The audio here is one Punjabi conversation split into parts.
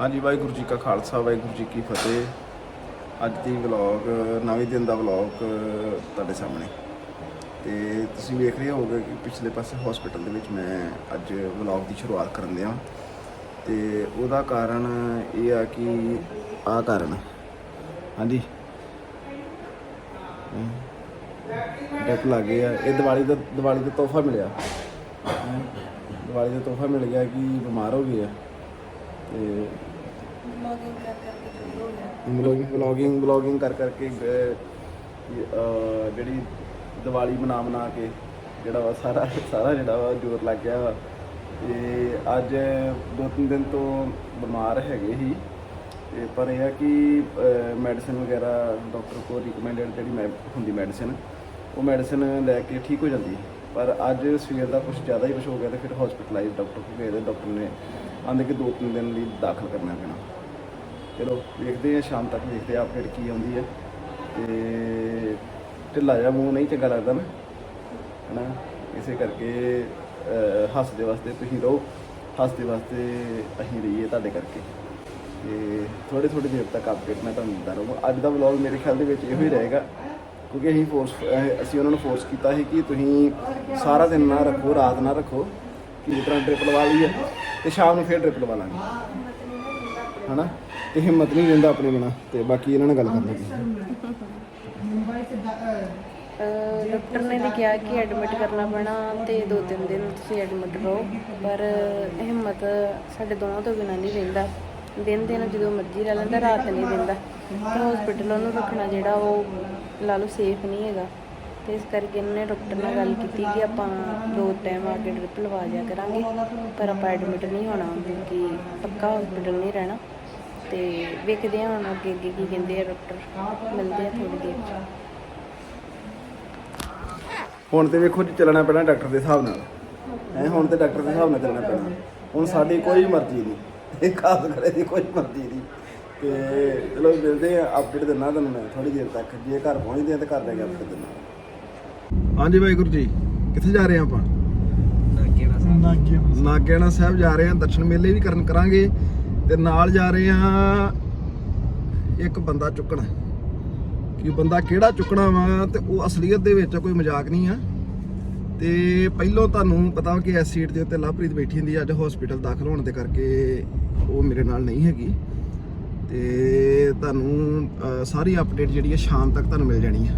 ਹਾਂਜੀ, ਵਾਹਿਗੁਰੂ ਜੀ ਕਾ ਖਾਲਸਾ, ਵਾਹਿਗੁਰੂ ਜੀ ਕੀ ਫਤਿਹ। ਅੱਜ ਦੀ ਵਲੌਗ, ਨਵੇਂ ਦਿਨ ਦਾ ਵਲੌਗ ਤੁਹਾਡੇ ਸਾਹਮਣੇ। ਤੇ ਤੁਸੀਂ ਵੇਖ ਰਹੇ ਹੋਗੇ ਕਿ ਪਿਛਲੇ ਪਾਸੇ ਹਸਪੀਟਲ ਦੇ ਵਿੱਚ ਮੈਂ ਅੱਜ ਵਲੌਗ ਦੀ ਸ਼ੁਰੂਆਤ ਕਰਨ ਦਿਆਂ। ਤੇ ਉਹਦਾ ਕਾਰਨ ਇਹ ਆ ਕਿ ਆਹ ਕਾਰਨ। ਹਾਂਜੀ। ਡੈਕ ਲੱਗ ਆ। ਇਹ ਦੀਵਾਲੀ ਦਾ ਦੀਵਾਲੀ ਦਾ ਤੋਹਫਾ ਮਿਲਿਆ। ਹੈਂ। ਦੀਵਾਲੀ ਦਾ ਤੋਹਫਾ ਮਿਲ ਗਿਆ ਕਿ ਬਿਮਾਰ ਹੋ ਗਏ ਆ। ਤੇ ਵਲੋਗਿੰਗ ਵਲੋਗਿੰਗ ਵਲੋਗਿੰਗ ਕਰ ਕਰਕੇ ਅਹ, ਜਿਹੜੀ ਦੀਵਾਲੀ ਮਨਾ ਮਨਾ ਕੇ ਜਿਹੜਾ ਵਾ ਸਾਰਾ ਸਾਰਾ ਜਿਹੜਾ ਵਾ ਜ਼ੋਰ ਲੱਗ ਗਿਆ ਵਾ। ਤੇ ਅੱਜ ਦੋ ਤਿੰਨ ਦਿਨ ਤੋਂ ਬਿਮਾਰ ਹੈਗੇ ਸੀ। ਤੇ ਪਰ ਇਹ ਆ ਕਿ ਮੈਡੀਸਿਨ ਵਗੈਰਾ ਡਾਕਟਰ ਕੋਲ ਰਿਕਮੈਂਡਡ ਜਿਹੜੀ ਮੈਂ ਹੁੰਦੀ ਮੈਡੀਸਿਨ ਉਹ ਮੈਡੀਸਿਨ ਲੈ ਕੇ ਠੀਕ ਹੋ ਜਾਂਦੀ। ਪਰ ਅੱਜ ਸਵੇਰ ਦਾ ਕੁਝ ਜ਼ਿਆਦਾ ਹੀ ਕੁਝ ਹੋ ਗਿਆ ਤੇ ਫਿਰ ਹਸਪੀਟਲਾਈਜ਼ ਡਾਕਟਰ ਕੋਲ ਗਏ ਤੇ ਡਾਕਟਰ ਨੇ ਆਂਦੇ ਕਿ ਦੋ ਤਿੰਨ ਦਿਨ ਲਈ ਦਾਖਲ ਕਰਨਾ ਪੈਣਾ। ਚਲੋ ਵੇਖਦੇ ਹਾਂ, ਸ਼ਾਮ ਤੱਕ ਦੇਖਦੇ ਹਾਂ ਅਪਡੇਟ ਕੀ ਆਉਂਦੀ ਹੈ। ਤੇ ਢਿੱਲਾ ਜਿਹਾ ਮੂੰਹ ਨਹੀਂ, ਚੰਗਾ ਲੱਗਦਾ ਨਾ। ਹਨਾ? ਇਸੇ ਕਰਕੇ ਹੱਸਦੇ ਵਾਸਤੇ ਤੁਸੀਂ ਰਹੋ। ਹੱਸਦੇ ਵਾਸਤੇ ਅਸੀਂ ਰਹੀਏ ਤੁਹਾਡੇ ਕਰਕੇ। ਤੇ ਥੋੜੀ ਥੋੜੀ ਦੇਰ ਤੱਕ ਅਪਡੇਟ ਮੈਂ ਤੁਹਾਨੂੰ ਦਿੰਦਾ ਰਹੂੰਗਾ। ਅੱਜ ਦਾ ਵਲੌਗ ਮੇਰੇ ਖਿਆਲ ਦੇ ਵਿੱਚ ਇਹੋ ਹੀ ਰਹੇਗਾ, ਕਿਉਂਕਿ ਅਸੀਂ ਫੋਰਸ ਅਸੀਂ ਉਹਨਾਂ ਨੂੰ ਫੋਰਸ ਕੀਤਾ ਸੀ ਕਿ ਤੁਸੀਂ ਸਾਰਾ ਦਿਨ ਨਾ ਰੱਖੋ, ਰਾਤ ਨਾ ਰੱਖੋ, ਕਿ ਜਿਸ ਤਰ੍ਹਾਂ ਟ੍ਰਿਪ ਲਵਾ ਲਈਏ, ਤੇ ਸ਼ਾਮ ਨੂੰ ਫੇਰ ਟ੍ਰਿਪ ਲਵਾ ਲਾਂਗੇ। ਹਨਾ? ਤੇ ਹਿੰਮਤ ਨਹੀਂ ਦਿੰਦਾ ਆਪਣੇ ਬਿਨਾ ਤੇ ਬਾਕੀ ਇਹਨਾਂ ਨਾਲ ਗੱਲ ਕਰ ਅਹ ਡਾਕਟਰ ਨੇ ਵੀ ਕਿਹਾ ਕਿ ਐਡਮਿਟ ਕਰਨਾ ਪੈਣਾ ਤੇ ਦੋ ਤਿੰਨ ਦਿਨ ਤੁਸੀਂ ਐਡਮਿਟ ਰਹੋ ਪਰ ਹਿੰਮਤ ਸਾਡੇ ਦੋਵਾਂ ਤੋਂ ਬਿਨਾਂ ਨਹੀਂ ਰਹਿੰਦਾ। ਦਿਨ ਦਿਨ ਜਦੋਂ ਮਰਜ਼ੀ ਰਹਿ ਲੈਂਦਾ ਰਾਤ ਨਹੀਂ ਦਿੰਦਾ। ਤੇ ਹਸਪੀਟਲ ਉਹਨੂੰ ਰੱਖਣਾ ਜਿਹੜਾ ਉਹ ਲਾ ਲਓ ਸੇਫ ਨਹੀਂ ਹੈਗਾ। ਤੇ ਇਸ ਕਰਕੇ ਇਹਨਾਂ ਨੇ ਡਾਕਟਰ ਨਾਲ ਗੱਲ ਕੀਤੀ ਕਿ ਆਪਾਂ ਦੋ ਟਾਈਮ ਆ ਕੇ ਡ੍ਰਿਪ ਲਵਾ ਜਾ ਕਰਾਂਗੇ ਪਰ ਆਪਾਂ ਐਡਮਿਟ ਨਹੀਂ ਹੋਣਾ ਕਿ ਪੱਕਾ ਹਸਪੀਟਲ ਨਹੀਂ ਰਹਿਣਾ। ਤੇ ਵੇਖਦੇ ਹਾਂ ਹੁਣ ਅੱਗੇ ਅੱਗੇ ਕੀ ਕਹਿੰਦੇ ਆ ਡਾਕਟਰ ਮਿਲਦੇ ਆ ਥੋੜੀ ਦੇਰ 'ਚ। ਹੁਣ ਤੇ ਵੇਖੋ ਜੀ ਚੱਲਣਾ ਪੈਣਾ ਡਾਕਟਰ ਦੇ ਹਿਸਾਬ ਨਾਲ। ਹੈ ਹੁਣ ਤੇ ਡਾਕਟਰ ਦੇ ਹਿਸਾਬ ਨਾਲ ਚੱਲਣਾ ਪੈਣਾ। ਹੁਣ ਸਾਡੀ ਕੋਈ ਮਰਜ਼ੀ ਨਹੀਂ। ਇਹ ਖਾਸ ਕਰੇ ਦੀ ਕੋਈ ਮਰਜ਼ੀ ਨਹੀਂ। ਤੇ ਚਲੋ ਮਿਲਦੇ ਆ ਅਪਡੇਟ ਦਿੰਦਾ ਤੁਹਾਨੂੰ ਮੈਂ ਥੋੜੀ ਦੇਰ ਤੱਕ। ਜੇ ਘਰ ਪਹੁੰਚਦੇ ਆ ਤੇ ਘਰ ਜਾ ਕੇ ਅਪਡੇਟ ਦਿੰਦਾ। ਹਾਂਜੀ ਵਾਹਿਗੁਰੂ ਜੀ ਕਿੱਥੇ ਜਾ ਰਹੇ ਆ ਆਪਾਂ? ਨਾਗਿਆਣਾ ਸਾਹਿਬ। ਜਾ ਰਹੇ ਆ ਦਰਸ਼ਨ ਮੇਲੇ ਵੀ ਕਰਨ ਕਰਾਂਗੇ। ਤੇ ਨਾਲ ਜਾ ਰਹੇ ਆ ਇੱਕ ਬੰਦਾ ਚੁੱਕਣਾ। ਕਿ ਬੰਦਾ ਕਿਹੜਾ ਚੁੱਕਣਾ ਵਾ ਤੇ ਉਹ ਅਸਲੀਅਤ ਦੇ ਵਿੱਚ ਕੋਈ ਮਜ਼ਾਕ ਨਹੀਂ ਆ। ਤੇ ਪਹਿਲੋਂ ਤੁਹਾਨੂੰ ਪਤਾ ਕਿ ਇਸ ਸੀਟ ਦੇ ਉੱਤੇ ਲਵਪ੍ਰੀਤ ਬੈਠੀ ਹੁੰਦੀ ਅੱਜ ਹਸਪੀਟਲ ਦਾਖਲ ਹੋਣ ਦੇ ਕਰਕੇ ਉਹ ਮੇਰੇ ਨਾਲ ਨਹੀਂ ਹੈਗੀ। ਤੇ ਤੁਹਾਨੂੰ ਸਾਰੀ ਅਪਡੇਟ ਜਿਹੜੀ ਹੈ ਸ਼ਾਮ ਤੱਕ ਤੁਹਾਨੂੰ ਮਿਲ ਜਾਣੀ ਆ।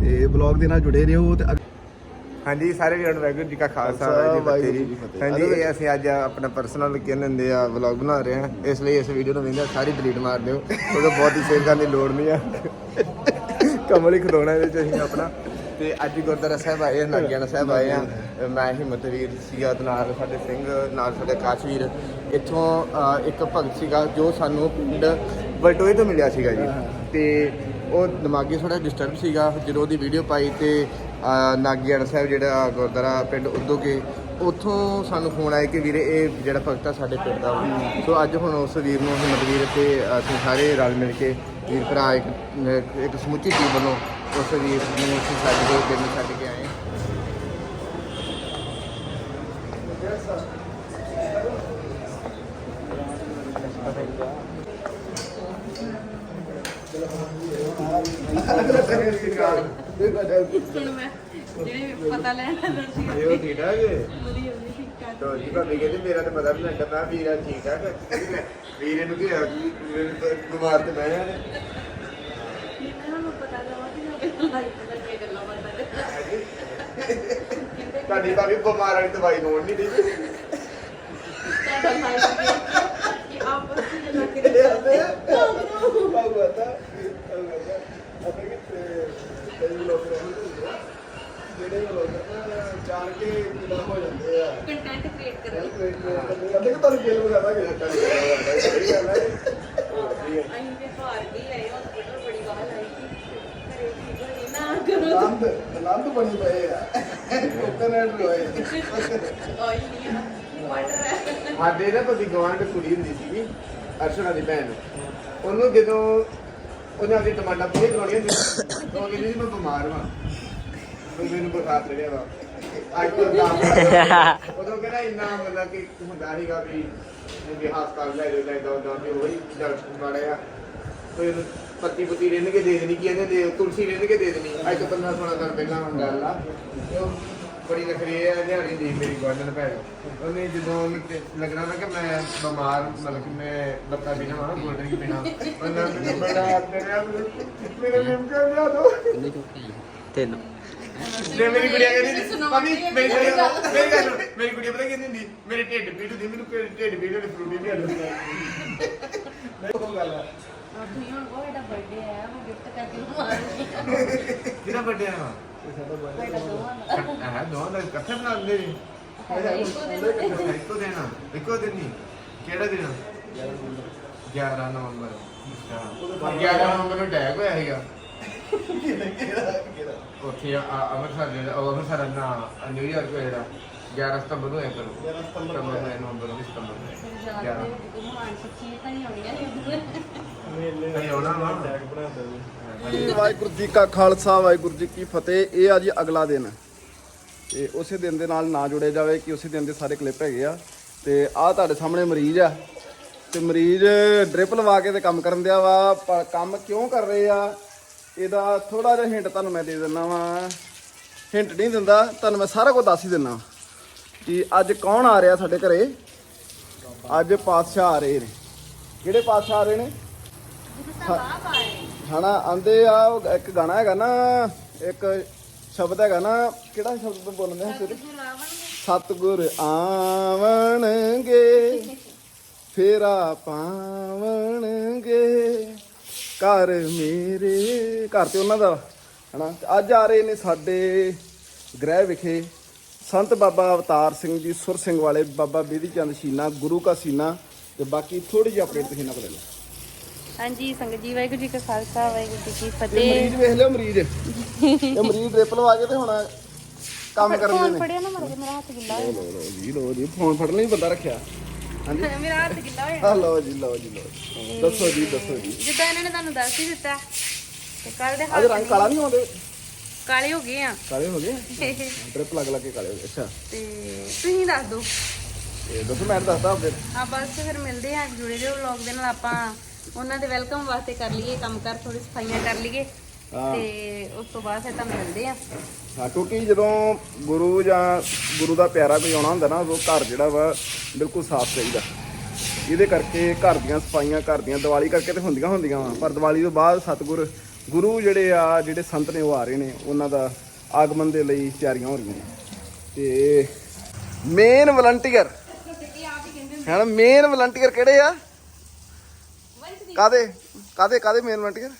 ਤੇ ਬਲੌਗ ਦੇ ਨਾਲ ਜੁੜੇ ਰਹੋ ਤੇ ਅੱਗੇ- ਹਾਂਜੀ ਸਾਰੇ ਵੀਰਾਂ ਨੂੰ ਵਾਹਿਗੁਰੂ ਜੀ ਕਾ ਖਾਲਸਾ ਵਾਹਿਗੁਰੂ ਜੀ ਕੀ ਫਤਿਹ। ਹਾਂਜੀ ਇਹ ਅਸੀਂ ਅੱਜ ਆਪਣਾ ਪਰਸਨਲ ਕਹਿੰਦੇ ਆ ਵਲੌਗ ਬਣਾ ਰਹੇ ਹਾਂ ਇਸ ਲਈ ਇਸ ਵੀਡੀਓ ਨੂੰ ਵੇਖਦੇ ਸਾਰੀ ਡਿਲੀਟ ਮਾਰ ਦਿਓ। ਕਿਉਂਕਿ ਬਹੁਤ ਹੀ ਸੇਵ ਕਰਨ ਦੀ ਲੋੜ ਨਹੀਂ ਆ। ਕਮਲ ਹੀ ਖਲੋਣਾ ਇਹਦੇ ਚ ਅਸੀਂ ਆਪਣਾ। ਤੇ ਅੱਜ ਗੁਰਦੁਆਰਾ ਸਾਹਿਬ ਆਏ ਨਾਗਿਆਣਾ ਸਾਹਿਬ ਆਏ ਆ। ਮੈਂ ਹਿੰਮਤ ਵੀਰ ਸੀਗਾ ਤੇ ਨਾਲ ਸਾਡੇ ਸਿੰਘ ਨਾਲ ਸਾਡੇ ਆਕਾਸ਼ ਵੀਰ। ਇੱਥੋਂ ਇੱਕ ਭਗਤ ਸੀਗਾ ਜੋ ਸਾਨੂੰ ਪਿੰਡ ਬਲਟੋਏ ਤੋਂ ਮਿਲਿਆ ਸੀਗਾ ਜੀ। ਤੇ ਉਹ ਦਿਮਾਗੀ ਥੋੜਾ ਡਿਸਟਰਬ ਸੀਗਾ ਜਦੋਂ ਉਹਦੀ ਵੀਡੀਓ ਪਾਈ ਤੇ ਨਾਗਿਆਣਾ ਸਾਹਿਬ ਜਿਹੜਾ ਗੁਰਦੁਆਰਾ ਪਿੰਡ ਉਦੋਕੇ ਉੱਥੋਂ ਸਾਨੂੰ ਫੋਨ ਆਇਆ ਕਿ ਵੀਰੇ ਇਹ ਜਿਹੜਾ ਭਗਤ ਆ ਸਾਡੇ ਪਿੰਡ ਦਾ ਵਾ। ਸੋ ਅੱਜ ਹੁਣ ਉਸ ਵੀਰ ਨੂੰ ਹਿੰਮਤ ਵੀਰ ਤੇ ਅਸੀਂ ਸਾਰੇ ਰਲ ਮਿਲ ਕੇ ਵੀਰ ਭਰਾ ਇੱਕ ਇੱਕ ਸਮੁੱਚੀ ਟੀਮ ਵੱਲੋਂ ਉਸ ਵੀਰ ਨੂੰ ਅਸੀਂ ਛੱਡ ਕੇ ਪਿੰਡ ਛੱਡ ਕੇ ਆਏ ਹੁਣ ਮੈਂ ਜਿਹੜੇ ਪਤਾ ਲੈਣਾ ਸੀ ਇਹ ਠੀਕ ਠਾਕ ਹੈ ਵਧੀਆ ਵਧੀਆ ਠੀਕ ਠਾਕ ਤੋ ਜੀ ਭਾਬੀ ਕਹਿੰਦੇ ਮੇਰਾ ਤਾਂ ਪਤਾ ਨਹੀਂ ਲੱਗਦਾ ਵੀਰਾ ਠੀਕ ਠਾਕ ਵੀਰੇ ਨੂੰ ਕੀ ਹੋਇਆ ਕਿ ਵੀਰੇ ਤਾਂ ਬਿਮਾਰ ਤੇ ਮੈਂ ਆ ਇਹਨਾਂ ਨੂੰ ਪਤਾ ਲਵਾ ਕਿ ਲਾਈਫ ਦਾ ਕੀ ਗੱਲਾਂ ਬਾਤਾਂ ਤੁਹਾਡੀ ਭਾਬੀ ਬਿਮਾਰ ਵਾਲੀ ਦਵਾਈ ਲੋੜ ਨਹੀਂ ਦੀ ਤੁਹਾਡਾ ਲਾਈਫ ਕਿ ਆਪ ਉਸ ਦੀ ਗੱਲਾਂ ਕਰੀ ਜਿਹੜੇ ਲੋਕ ਜਾਣ ਕੇ ਕਿਲਾ ਹੋ ਜਾਂਦੇ ਆ ਕੰਟੈਂਟ ਕ੍ਰੀਏਟ ਕਰਨੀ ਅੱਧੇ ਕਿ ਤੁਹਾਨੂੰ ਜੇਲ੍ਹ ਬਣਾ ਦਾਂਗੇ ਅਸੀਂ ਤੇ ਹਾਰ ਆਏ ਹਸਪੀਟਲ ਬੜੀ ਵਾਰ ਆਈ ਸੀ ਆਨੰਦ ਆਨੰਦ ਬਣੀ ਪਏ ਆ ਕੋਕਨਟ ਰੋਏ ਆਈ ਨਹੀਂ ਵਾਟਰ ਸਾਡੇ ਨਾ ਭਾਬੀ ਗਵਾਂਢ ਕੁੜੀ ਹੁੰਦੀ ਸੀਗੀ ਅਰਸ਼ਨਾ ਦੀ ਭੈਣ। ਉਹਨੂੰ ਜਦੋਂ ਉਹਨੇ ਆਪਣੀ ਟਮਾਟਾ ਪੂਰੀ ਕਰਾਉਣੀ ਸੀ, ਉਹ ਕਹਿੰਦੀ ਸੀ ਮੈਂ ਬਿਮਾਰ ਵਾਂ। ਵੀ ਮੈਨੂੰ ਬੁਖਾਰ ਚੜਿਆ ਵਾ। ਅੱਜ ਤੋਂ ਦਸ ਉਦੋਂ ਕਿਹੜਾ ਇੰਨਾ ਮਤਲਬ ਕਿ ਹੁੰਦਾ ਸੀਗਾ ਵੀ ਵੀ ਹਸਪਤਾਲ ਲੈ ਜਾਓ ਲੈ ਜਾਓ ਤੇ ਉਹੀ ਡਾਕਟਰ ਮਾੜੇ ਆ ਪੱਤੀ ਪੁੱਤੀ ਰਿੰਨ ਕੇ ਦੇ ਦੇਣੀ ਕੀ ਇਹਨੇ ਦੇ ਤੁਲਸੀ ਰਿੰਨ ਕੇ ਦੇ ਦੇਣੀ। ਅੱਜ ਤੋਂ 15 16 ਸਾਲ ਪਹਿਲਾਂ ਹੁਣ ਗੱਲ ਆ। ਬੜੀ ਨਖਰੀ ਹੈ ਨਿਆਣੀ ਦੀ ਮੇਰੀ ਗਵਾਂਢਣ ਭੈਣ। ਉਹਨੇ ਜਦੋਂ ਉਹਨੂੰ ਤੇ ਲੱਗਣਾ ਨਾ ਕਿ ਮੈਂ ਬਿਮਾਰ ਮਤਲਬ ਕਿ ਮੈਂ ਬੱਤਾ ਪੀਣਾ ਵਾ ਗੋਲਡਨ ਕੀ ਪੀਣਾ। ਉਹਨਾਂ ਨੇ ਬੜਾ ਮੇਰੇ ਮੇਰੇ ਲਿਮਕਾ ਲਿਆ ਦੋ। ਤਿੰਨ। ਜੇ ਮੇਰੀ ਗੁੜੀਆ ਕਹਿੰਦੀ ਮੰਮੀ ਮੇਰੀ ਮੇਰੀ ਗੱਲ? ਮੇਰੀ ਗੁੜੀਆ ਪਤਾ ਕਹਿੰਦੀ ਹੁੰਦੀ? ਮੇਰੇ ਢਿੱਡ ਪੀੜ ਹੁੰਦੀ ਮੈਨੂੰ ਕੋਈ ਢਿੱਡ ਪੀੜ ਵਾਲੀ ਫਰੂਟੀ ਨਹੀਂ ਆਉਂਦੀ ਉਹ ਗੱਲ ਆ। ਤੁਸੀਂ ਹੁਣ ਉਹ ਇਹਦਾ ਬਰਥਡੇ ਆਇਆ ਉਹ ਗਿਫਟ ਕਰਕੇ ਮਾਰਨੀ ਕਿਹਦਾ ਵੱਡੇ ਆ ਬਣਾਉਂਦੇ ਇੱਕੋ ਦਿਨ ਇੱਕੋ ਦਿਨ ਆ, ਇੱਕੋ ਦਿਨ ਨਹੀਂ ਕਿਹੜਾ ਦਿਨ ਆ? 11 ਨਵੰਬਰ ਅੱਛਾ 11 ਨਵੰਬਰ ਨੂੰ ਅਟੈਕ ਹੋਇਆ ਸੀਗਾ ਉੱਥੇ ਅੰਮ੍ਰਿਤਸਰ ਜਿਹੜਾ ਉਹ ਅੰਮ੍ਰਿਤਸਰ ਨਾ ਨਿਊਯਾਰਕ ਹੋਇਆ ਜਿਹੜਾ 11 ਸਤੰਬਰ ਨੂੰ ਹੋਇਆ ਕਰੋ 11 ਸਤੰਬਰ ਨੂੰ ਹੋਇਆ, ਨਵੰਬਰ ਨੂੰ ਸਤੰਬਰ ਨੂੰ ਹੋਇਆ। ਪੰਜਾਬ ਦੇ ਵਿੱਚ ਮਹਾਨ ਸ਼ਖਸੀਅਤਾਂ ਹੀ ਆਉਣੀਆਂ ਨੇ ਨਹੀਂ ਆਉਣਾ ਵਾ ਵਾਹਿਗੁਰੂ ਜੀ ਕਾ ਖਾਲਸਾ, ਵਾਹਿਗੁਰੂ ਜੀ ਕੀ ਫਤਿਹ। ਇਹ ਆ ਜੀ ਅਗਲਾ ਦਿਨ ਤੇ ਉਸੇ ਦਿਨ ਦੇ ਨਾਲ ਨਾ ਜੁੜੇ ਜਾਵੇ ਕਿ ਉਸੇ ਦਿਨ ਦੇ ਸਾਰੇ ਕਲਿੱਪ ਹੈਗੇ ਆ। ਤੇ ਆਹ ਤੁਹਾਡੇ ਸਾਹਮਣੇ ਮਰੀਜ਼ ਆ। ਤੇ ਮਰੀਜ਼ ਡ੍ਰਿਪ ਲਵਾ ਕੇ ਤੇ ਕੰਮ ਕਰਨ ਦਿਆ ਵਾ। ਪਰ ਕੰਮ ਕਿਉਂ ਕਰ ਰਹੇ ਆ? ਇਹਦਾ ਥੋੜਾ ਜਿਹਾ ਹਿੰਟ ਤੁਹਾਨੂੰ ਮੈਂ ਦੇ ਦਿੰਦਾ ਵਾ। ਹਿੰਟ ਨਹੀਂ ਦਿੰਦਾ। ਤੁਹਾਨੂੰ ਮੈਂ ਸਾਰਾ ਕੁਝ ਦੱਸ ਹੀ ਦਿੰਦਾ ਕਿ ਅੱਜ ਕੌਣ ਆ ਰਿਹਾ ਸਾਡੇ ਘਰੇ? ਅੱਜ ਪਾਤਸ਼ਾਹ ਆ ਰਹੇ ਨੇ। ਕਿਹੜੇ ਪਾਤਸ਼ਾਹ ਆ ਰਹੇ ਨੇ। ਹਨਾ ਆਂਦੇ ਆ ਉਹ ਇੱਕ ਗਾਣਾ ਹੈਗਾ ਨਾ ਇੱਕ ਸ਼ਬਦ ਹੈਗਾ ਨਾ ਕਿਹੜਾ ਸ਼ਬਦ ਤੋਂ ਬੋਲਦੇ ਹਾਂ ਸਿਰ ਸਤਗੁਰ ਆਵਣਗੇ। ਫੇਰਾ ਪਾਵਣਗੇ। ਘਰ ਮੇਰੇ ਘਰ ਤੇ ਉਹਨਾਂ ਦਾ ਹਨਾ? ਅੱਜ ਆ ਰਹੇ ਨੇ ਸਾਡੇ ਗ੍ਰਹਿ ਵਿਖੇ ਸੰਤ ਬਾਬਾ ਅਵਤਾਰ ਸਿੰਘ ਜੀ ਸੁਰ ਸਿੰਘ ਵਾਲੇ ਬਾਬਾ ਬੇਦੀ ਚੰਦ ਸ਼ੀਨਾ ਗੁਰੂ ਕਾ ਸੀਨਾ ਤੇ ਬਾਕੀ ਥੋੜੀ ਜਿਹੀ ਅਪਡੇਟ ਤੁਸੀਂ ਨਾ ਕੋਲ ਲੈ ਲਓ। ਹਾਂਜੀ ਸੰਗਤ ਜੀ ਵਾਹਿਗੁਰੂ ਜੀ ਕਾ ਖਾਲਸਾ ਵਾਹਿਗੁਰੂ ਜੀ ਕੀ ਇਹ ਫਤਿਹ। ਮਰੀਜ਼ ਵੇਖ ਲਿਓ ਮਰੀਜ਼। ਇਹ ਮਰੀਜ਼ ਡ੍ਰਿਪ ਲਵਾ ਕੇ ਤੇ ਹੁਣ ਕੰਮ ਕਰਨ ਦੇ ਫੋਨ ਨੇ ਫੜਿਆ ਨਾ ਮਰ ਮੇਰਾ ਹੱਥ ਗਿੱਲਾ ਹੋ ਲੋ ਲੋ ਜੀ ਲੋ ਜੀ ਫੋਨ ਫੜਨ ਲਈ ਬੰਦਾ ਰੱਖਿਆ। ਹਾਂਜੀ। ਮੇਰਾ ਹੱਥ ਗਿੱਲਾ ਹੋ ਆ ਲਓ ਜੀ ਲਓ ਜੀ ਲਓ ਜੀ। ਦੱਸੋ ਜੀ ਦੱਸੋ ਜੀ। ਜਿੱਦਾਂ ਇਹਨਾਂ ਨੇ ਤੁਹਾਨੂੰ ਦੱਸ ਹੀ ਦਿੱਤਾ ਤੇ ਕੱਲ ਦੇ ਅੱਜ ਹੱਥ ਰੰਗ ਕਾਲਾ ਨਹੀਂ ਆਉਂਦੇ? ਕਾਲੇ ਹੋ ਗਏ ਆ। ਕਾਲੇ ਹੋ ਗਏ? ਡ੍ਰਿਪ ਲੱਗ ਲੱਗ ਕੇ ਕਾਲੇ ਹੋ ਗਏ ਅੱਛਾ। ਤੇ ਤੁਸੀਂ ਦੱਸ ਦਿਓ। ਤੇ ਦੱਸੋ ਮੈਂ ਦੱਸਦਾ ਫਿਰ ਆ ਬਸ ਫਿਰ ਮਿਲਦੇ ਆ ਜੁੜੇ ਰਹੋ ਵਲੌਗ ਦੇ ਨਾਲ ਆਪਾਂ। ਉਹਨਾਂ ਦੇ ਵੈਲਕਮ ਵਾਸਤੇ ਕਰ ਲਈਏ ਕੰਮ ਕਰ ਥੋੜੀ ਸਫਾਈਆਂ ਕਰ ਲਈਏ ਹਾਂ। ਤੇ ਉਸ ਤੋਂ ਬਾਅਦ ਫਿਰ ਤੁਹਾਨੂੰ ਮਿਲਦੇ ਆ ਹਾਂ ਕਿਉਂਕਿ ਜਦੋਂ ਗੁਰੂ ਜਾਂ ਗੁਰੂ ਦਾ ਪਿਆਰਾ ਕੋਈ ਆਉਣਾ ਹੁੰਦਾ ਨਾ ਉਹ ਘਰ ਜਿਹੜਾ ਵਾ ਬਿਲਕੁਲ ਸਾਫ਼ ਚਾਹੀਦਾ। ਇਹਦੇ ਕਰਕੇ ਘਰ ਦੀਆਂ ਸਫਾਈਆਂ ਘਰ ਦੀਆਂ ਦੀਵਾਲੀ ਕਰਕੇ ਤੇ ਹੁੰਦੀਆਂ ਹੁੰਦੀਆਂ ਵਾ। ਪਰ ਦੀਵਾਲੀ ਤੋਂ ਬਾਅਦ ਸਤਿਗੁਰ ਗੁਰੂ ਜਿਹੜੇ ਆ ਜਿਹੜੇ ਸੰਤ ਨੇ ਉਹ ਆ ਰਹੇ ਨੇ ਉਹਨਾਂ ਦਾ ਆਗਮਨ ਦੇ ਲਈ ਤਿਆਰੀਆਂ ਹੋ ਰਹੀਆਂ ਨੇ। ਤੇ ਮੇਨ ਵਲੰਟੀਅਰ ਹਨ ਮੇਨ ਵਲੰਟੀਅਰ ਕਿਹੜੇ ਆ? ਕਾਦੇ ਕਾਦੇ ਕਾਦੇ ਮੇਨ ਵਲੰਟੀਅਰ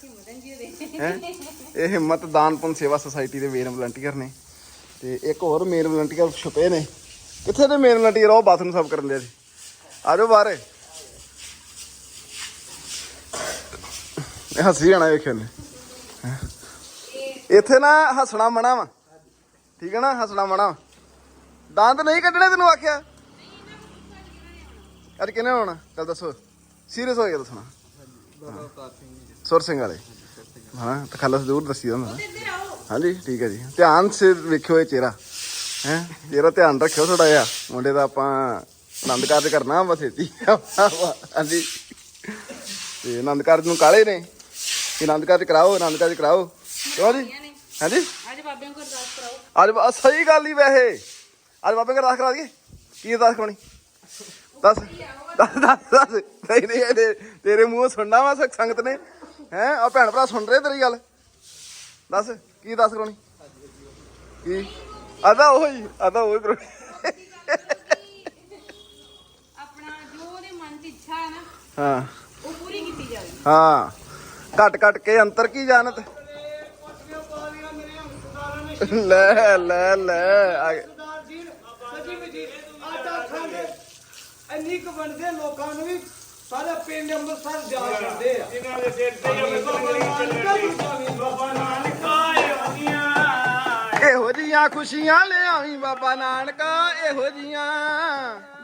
ਹੈ? ਇਹ ਹਿੰਮਤ ਦਾਨਪੁੰਨ ਸੇਵਾ ਸੁਸਾਇਟੀ ਦੇ ਮੇਨ ਵਲੰਟੀਅਰ ਨੇ। ਤੇ ਇੱਕ ਹੋਰ ਮੇਨ ਵਲੰਟੀਅਰ ਛੁਪੇ ਨੇ। ਕਿੱਥੇ ਦੇ ਮੇਨ ਵਲੰਟੀਅਰ ਉਹ ਬਾਥਰੂਮ ਸਾਫ਼ ਕਰਨ ਲਿਆ ਜੀ ਆ ਜਾਓ ਬਾਹਰ। ਇਹ ਹੱਸੀ ਜਾਣਾ ਵੇਖਿਓ ਨੇ। ਇੱਥੇ ਨਾ ਹੱਸਣਾ ਮਨਾ ਵਾ। ਠੀਕ ਹੈ ਨਾ? ਹੱਸਣਾ ਵਾ। ਦੰਦ ਨਹੀਂ ਕੱਢਣੇ ਤੈਨੂੰ ਆਖਿਆ? ਅੱਜ ਕਿਹਨੇ ਹੋਣਾ ਚੱਲ ਦੱਸੋ। ਸੀਰੀਅਸ ਹੋ ਗਿਆ ਦੱਸਣਾ। ਸੁਰ ਸਿੰਘ ਵਾਲੇ। ਹਾਂ ਤਖੱਲਸ ਜ਼ਰੂਰ ਦੱਸੀ ਹੁੰਦਾ ਹਾਂਜੀ ਠੀਕ ਹੈ ਜੀ। ਧਿਆਨ ਸੇ ਵੇਖਿਓ ਇਹ ਚਿਹਰਾ। ਹੈ ਚਿਹਰਾ ਧਿਆਨ ਰੱਖਿਓ ਥੋੜਾ ਜਿਹਾ। ਮੁੰਡੇ ਦਾ ਆਪਾਂ ਆਨੰਦ ਕਾਰਜ ਕਰਨਾ ਬਸ ਇੱਥੇ ਹੀ। ਹਾਂਜੀ। ਤੇ ਆਨੰਦ ਕਾਰਜ ਨੂੰ ਕਾਲੇ ਨੇ। ਆਨੰਦ ਕਾਰਜ ਕਰਾਓ ਆਨੰਦ ਕਾਰਜ ਕਰਾਓ। ਕਿਉਂ ਜੀ? ਹਾਂਜੀ? ਅੱਜ ਬਾਬਿਆਂ ਕੋਲ ਅਰਦਾਸ ਕਰਾਓ। ਅੱਜ ਬਾ- ਸਹੀ ਗੱਲ ਹੀ ਵੈਸੇ। ਅੱਜ ਬਾਬੇ ਕੋਲ ਅਰਦਾਸ ਕਰਾ ਦਈਏ। ਕੀ ਅਰਦਾਸ ਕਰਾਉਣੀ? ਦੱਸ। ਦੱਸ ਦੱਸ ਦੱਸ। ਨਹੀਂ ਨਹੀਂ ਇਹਦੇ ਤੇਰੇ ਮੂੰਹੋਂ ਸੁਣਨਾ ਵਾ ਸਖ- ਸੰਗਤ ਨੇ। ਹੈ ਆ ਭੈਣ ਭਰਾ ਸੁਣ ਰਹੇ ਤੇਰੀ ਗੱਲ। ਦੱਸ ਕੀ ਦੱਸ ਕਰਾਉਣੀ? ਕੀ? ਆਦਾ ਉਹੀ ਆਦਾ ਉਹੀ ਕਰਾਉਣੀ। ਆਪਣਾ ਜੋ ਉਹਦੇ ਮਨ 'ਚ ਇੱਛਾ ਹੈ ਨਾ ਹਾਂ। ਉਹ ਪੂਰੀ ਕੀਤੀ ਜਾਵੇ। ਹਾਂ। ਘਟ ਘਟ ਕੇ ਅੰਤਰ ਕੀ ਜਾਣਤ? ਲੈ ਲੈ ਲੈ ਆ ਗਏ। ਇੰਨੀ ਕੁ ਬਣਦੇ ਲੋਕਾਂ ਨੂੰ ਵੀ ਸਾਰੇ ਪਿੰਡ ਅੰਮ੍ਰਿਤਸਰ ਜਾ ਸਕਦੇ ਆ। ਇਹਨਾਂ ਦੇ ਸਿਰ ਤੇ ਬਾਬਾ ਨਾਨਕ ਇਹੋ ਜੀਆਂ ਖੁਸ਼ੀਆਂ ਲਿਆਵੀਂ ਬਾਬਾ ਨਾਨਕਾ ਇਹੋ ਜੀਆਂ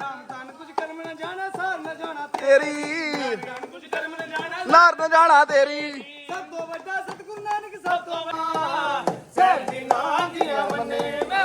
ਨਾਮ ਤਨ ਕੁਝ ਕਰਮ ਨਾ ਜਾਣਾ ਸਾਰ ਨਾ ਜਾਣਾ ਤੇਰੀ। ਕੁਝ ਕਰਮ ਨਾ ਜਾਣਾ ਨਾਰ ਨਾ ਜਾਣਾ ਤੇਰੀ। ਸਭ ਤੋਂ ਵੱਡਾ ਸਤਿਗੁਰੂ ਨਾਨਕ ਸਭ ਤੋਂ ਵੱਡਾ। ਸਹਿਬ ਦੀ ਨਾਂ ਦੀਆਂ ਮੰਨੇ ਮੈਂ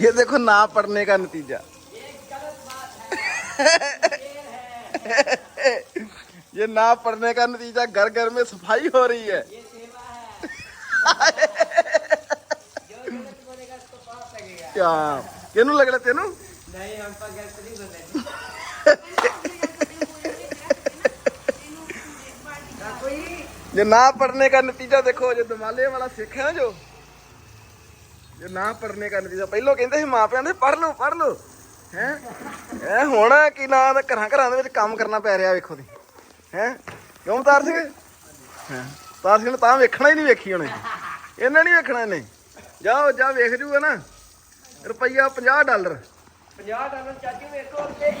ये देखो ना पढ़ने का नतीजा। ये ना पढ़ने का नतीजा घर घर में सफ़ाई हो रही है। क्या? केनू लग रहा तेनू? ये ना पढ़ने का नतीजा देखो जो दमाले वाला सिख है जो। ਜੋ ਨਾ ਪੜਨੇ ਦਾ ਨਤੀਜਾ ਪਹਿਲਾਂ ਕਹਿੰਦੇ ਸੀ ਮਾਪਿਆਂ ਦੇ ਪੜ ਲਓ ਪੜ ਲਓ। ਹੈ? ਇਹ ਹੁਣ ਕੀ ਨਾ ਦਾ ਘਰਾਂ ਘਰਾਂ ਦੇ ਵਿੱਚ ਕੰਮ ਕਰਨਾ ਪੈ ਰਿਹਾ ਵੇਖੋ ਦੀ ਹੈ? ਕਿਉਂ ਤਾਰ ਸਿੰਘ ਹੈ? ਤਾਰ ਸਿੰਘ ਨੇ ਤਾਂ ਵੇਖਣਾ ਹੀ ਨਹੀਂ ਵੇਖੀ ਉਹਨੇ। ਇਹਨਾਂ ਨਹੀਂ ਵੇਖਣਾ ਇਹਨੇ। ਜਾਓ ਜਾ ਵੇਖ ਜੂਗਾ ਨਾ। ਰੁਪਈਆ 50 ਡਾਲਰ। 50 ਡਾਲਰ ਚਾਚੂ ਵੇਖੋ ਉੱਤੇ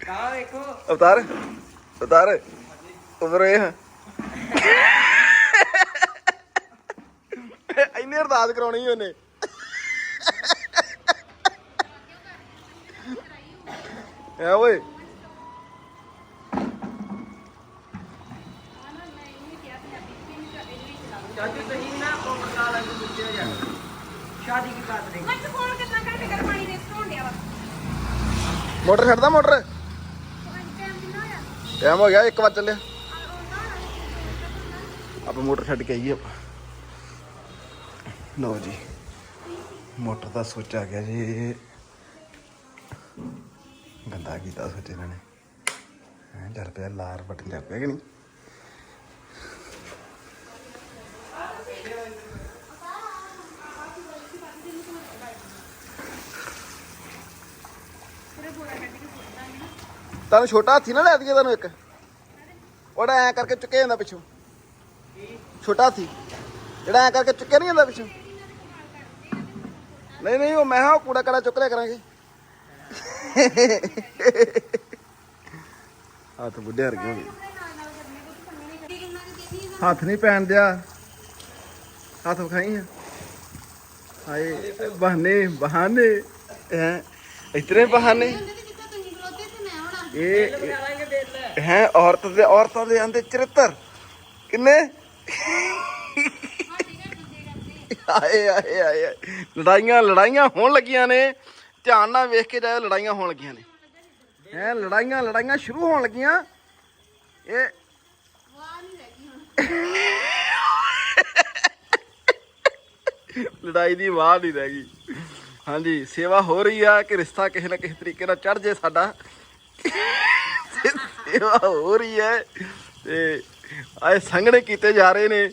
ਕਾ ਵੇਖੋ। ਅਵਤਾਰ ਅਵਤਾਰ ਉਧਰ ਇਹ ਇੰਨੇ ਅਰਦਾਸ ਕਰਾਉਣੀ ਉਹਨੇ? ਐ ਓਏ। ਕਿੰਨਾ ਮੋਟਰ ਛੱਡਦਾ ਮੋਟਰ? ਟਾਈਮ ਕਿੰਨਾ ਹੋਇਆ? ਟਾਈਮ ਹੋ ਗਿਆ 1 ਵਜੇ ਚੱਲਿਆ। ਆਪਾਂ ਮੋਟਰ ਛੱਡ ਕੇ ਆਈਏ ਆਪਾਂ। ਲਓ ਜੀ, ਮੋਟਰ ਦਾ ਸੋਚ ਆ ਗਿਆ ਜੀ। ਗੰਦਾ ਕੀਤਾ ਸੋਚ ਇਹਨਾਂ ਨੇ। ਹੈ, ਚੱਲ ਪਿਆ, ਲਾਰ ਬਟਨ ਜਰ ਪਿਆ ਕਿ ਨਹੀਂ? ਤੁਹਾਨੂੰ ਛੋਟਾ ਹਾਥੀ ਨਾ ਲੈ ਦਈਏ ਤੁਹਾਨੂੰ ਇੱਕ। ਉਹਦਾ ਐ ਕਰਕੇ ਚੁੱਕਿਆ ਜਾਂਦਾ ਪਿੱਛੋਂ। ਛੋਟਾ ਹਾਥੀ। ਜਿਹੜਾ ਐ ਕਰਕੇ ਚੁੱਕਿਆ ਨਹੀਂ ਜਾਂਦਾ ਪਿੱਛੋਂ। ਨਹੀਂ ਨਹੀਂ, ਉਹ ਮੈਂ ਹਾਂ ਕੂੜਾ ਕੜਾ ਚੁੱਕ ਲਿਆ ਕਰਾਂਗੇ। ਹੱਥ ਬੁੱਢੇ ਹਰ ਗਏ। ਹੱਥ ਨਹੀਂ ਪੈਣ ਦਿਆ। ਹੱਥ ਵਿਖਾਈ ਆ। ਹਾਏ, ਬਹਾਨੇ ਬਹਾਨੇ। ਹੈ, ਇਤਨੇ ਬਹਾਨੇ। ਇਹ ਹੈ, ਔਰਤ ਦੇ, ਔਰਤਾਂ ਦੇ ਆਂਦੇ ਚਰਿੱਤਰ। ਕਿੰਨੇ? ਆਏ ਆਏ ਆਏ। ਆਏ। ਲੜਾਈਆਂ ਲੜਾਈਆਂ ਹੋਣ ਲੱਗੀਆਂ ਨੇ। ਧਿਆਨ ਨਾਲ ਵੇਖ ਕੇ ਜਾਇਓ, ਲੜਾਈਆਂ ਹੋਣ ਲੱਗੀਆਂ ਨੇ। ਹੈ, ਲੜਾਈਆਂ ਲੜਾਈਆਂ ਸ਼ੁਰੂ ਹੋਣ ਲੱਗੀਆਂ। ਇਹ ਲੜਾਈ ਦੀ ਆਵਾਜ਼ ਨਹੀਂ ਰਹਿ ਗਈ। ਹਾਂਜੀ, ਸੇਵਾ ਹੋ ਰਹੀ ਆ ਕਿ ਰਿਸ਼ਤਾ ਕਿਸੇ ਨਾ ਕਿਸੇ ਤਰੀਕੇ ਨਾਲ ਚੜ ਜੇ ਸਾਡਾ। ਸੇਵਾ ਹੋ ਰਹੀ ਹੈ ਤੇ ਆਏ ਸੰਘਣੇ ਕੀਤੇ ਜਾ ਰਹੇ ਨੇ।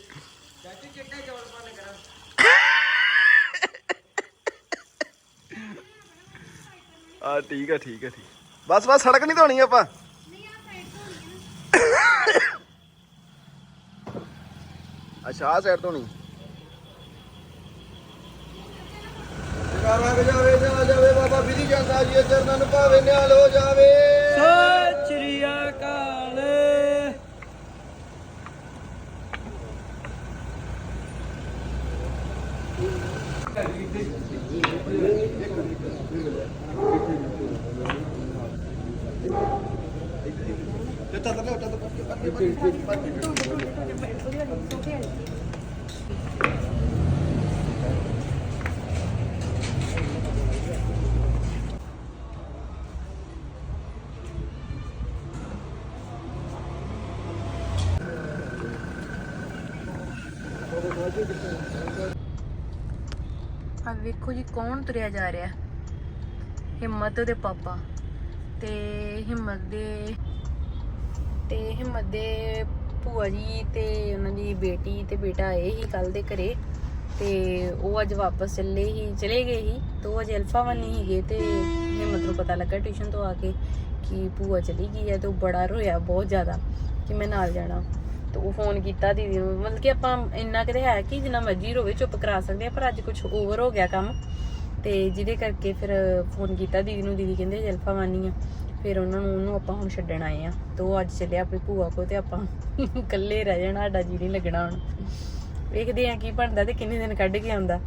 ਆ, ਠੀਕ ਹੈ ਠੀਕ ਹੈ ਠੀਕ ਬਸ ਬਸ, ਸੜਕ ਨਹੀਂ ਧੋਣੀ ਆਪਾਂ? ਅੱਛਾ ਆ ਸਾਈਡ ਧੋਣੀ। ਕਰਾਂਗ ਜਾਵੇ, ਜਾ ਜਾਵੇ, ਬਾਬਾ ਬਿਧੀ ਜਾਂਦਾ ਜੀ ਚਰਨਾਂ ਨੂੰ ਭਾਵੇ ਨਿਹਾਲ ਹੋ ਜਾਵੇ ਸਤਿ ਸ੍ਰੀ ਅਕਾਲ ਆ ਵੇਖੋ ਜੀ ਕੌਣ ਤੁਰਿਆ ਜਾ ਰਿਹਾ ਹਿੰਮਤ ਦੇ ਪਾਪਾ ਤੇ ਹਿੰਮਤ ਦੇ, ਤੇ ਹਿੰਮਤ ਦੇ ਭੂਆ ਜੀ ਤੇ ਉਹਨਾਂ ਦੀ ਬੇਟੀ ਤੇ ਬੇਟਾ ਆਏ ਹੀ ਕੱਲ ਦੇ ਘਰੇ ਤੇ ਉਹ ਅੱਜ ਵਾਪਸ ਚੱਲੇ ਹੀ ਚਲੇ ਗਏ ਹੀ ਤੇ ਉਹ ਅੱਜ ਅਲਫਾ ਵਨ ਨਹੀਂ ਹੈਗੇ ਤੇ ਹਿੰਮਤ ਨੂੰ ਪਤਾ ਲੱਗਾ ਟਿਊਸ਼ਨ ਤੋਂ ਆ ਕੇ ਕਿ ਭੂਆ ਚਲੀ ਗਈ ਹੈ ਤੇ ਉਹ ਬੜਾ ਰੋਇਆ ਬਹੁਤ ਜ਼ਿਆਦਾ ਕਿ ਮੈਂ ਨਾਲ ਜਾਣਾ। ਤੇ ਉਹ ਫੋਨ ਕੀਤਾ ਦੀਦੀ ਨੂੰ। ਮਤਲਬ ਕਿ ਆਪਾਂ ਇੰਨਾ ਕਿਤੇ ਹੈ ਕਿ ਜਿੰਨਾ ਮਰਜ਼ੀ ਰੋਵੇ, ਚੁੱਪ ਕਰਾ ਸਕਦੇ ਆ, ਪਰ ਅੱਜ ਕੁਝ ਓਵਰ ਹੋ ਗਿਆ ਕੰਮ। ਤੇ ਜਿਹਦੇ ਕਰਕੇ ਫਿਰ ਫੋਨ ਕੀਤਾ ਦੀਦੀ ਨੂੰ। ਦੀਦੀ ਕਹਿੰਦੇ ਜਲਫਾ ਮਾਨੀ ਆ। ਫਿਰ ਉਹਨਾਂ ਨੂੰ, ਉਹਨੂੰ ਆਪਾਂ ਹੁਣ ਛੱਡਣ ਆਏ ਆ। ਤੇ ਉਹ ਅੱਜ ਚੱਲਿਆ ਆਪਣੀ ਭੂਆ ਕੋ ਤੇ ਆਪਾਂ ਇਕੱਲੇ ਰਹਿ ਜਾਣਾ, ਸਾਡਾ ਜੀ ਨਹੀਂ ਲੱਗਣਾ ਹੁਣ। ਵੇਖਦੇ ਆ ਕੀ ਬਣਦਾ ਤੇ ਕਿੰਨੇ ਦਿਨ ਕੱਢ ਕੇ ਆਉਂਦਾ।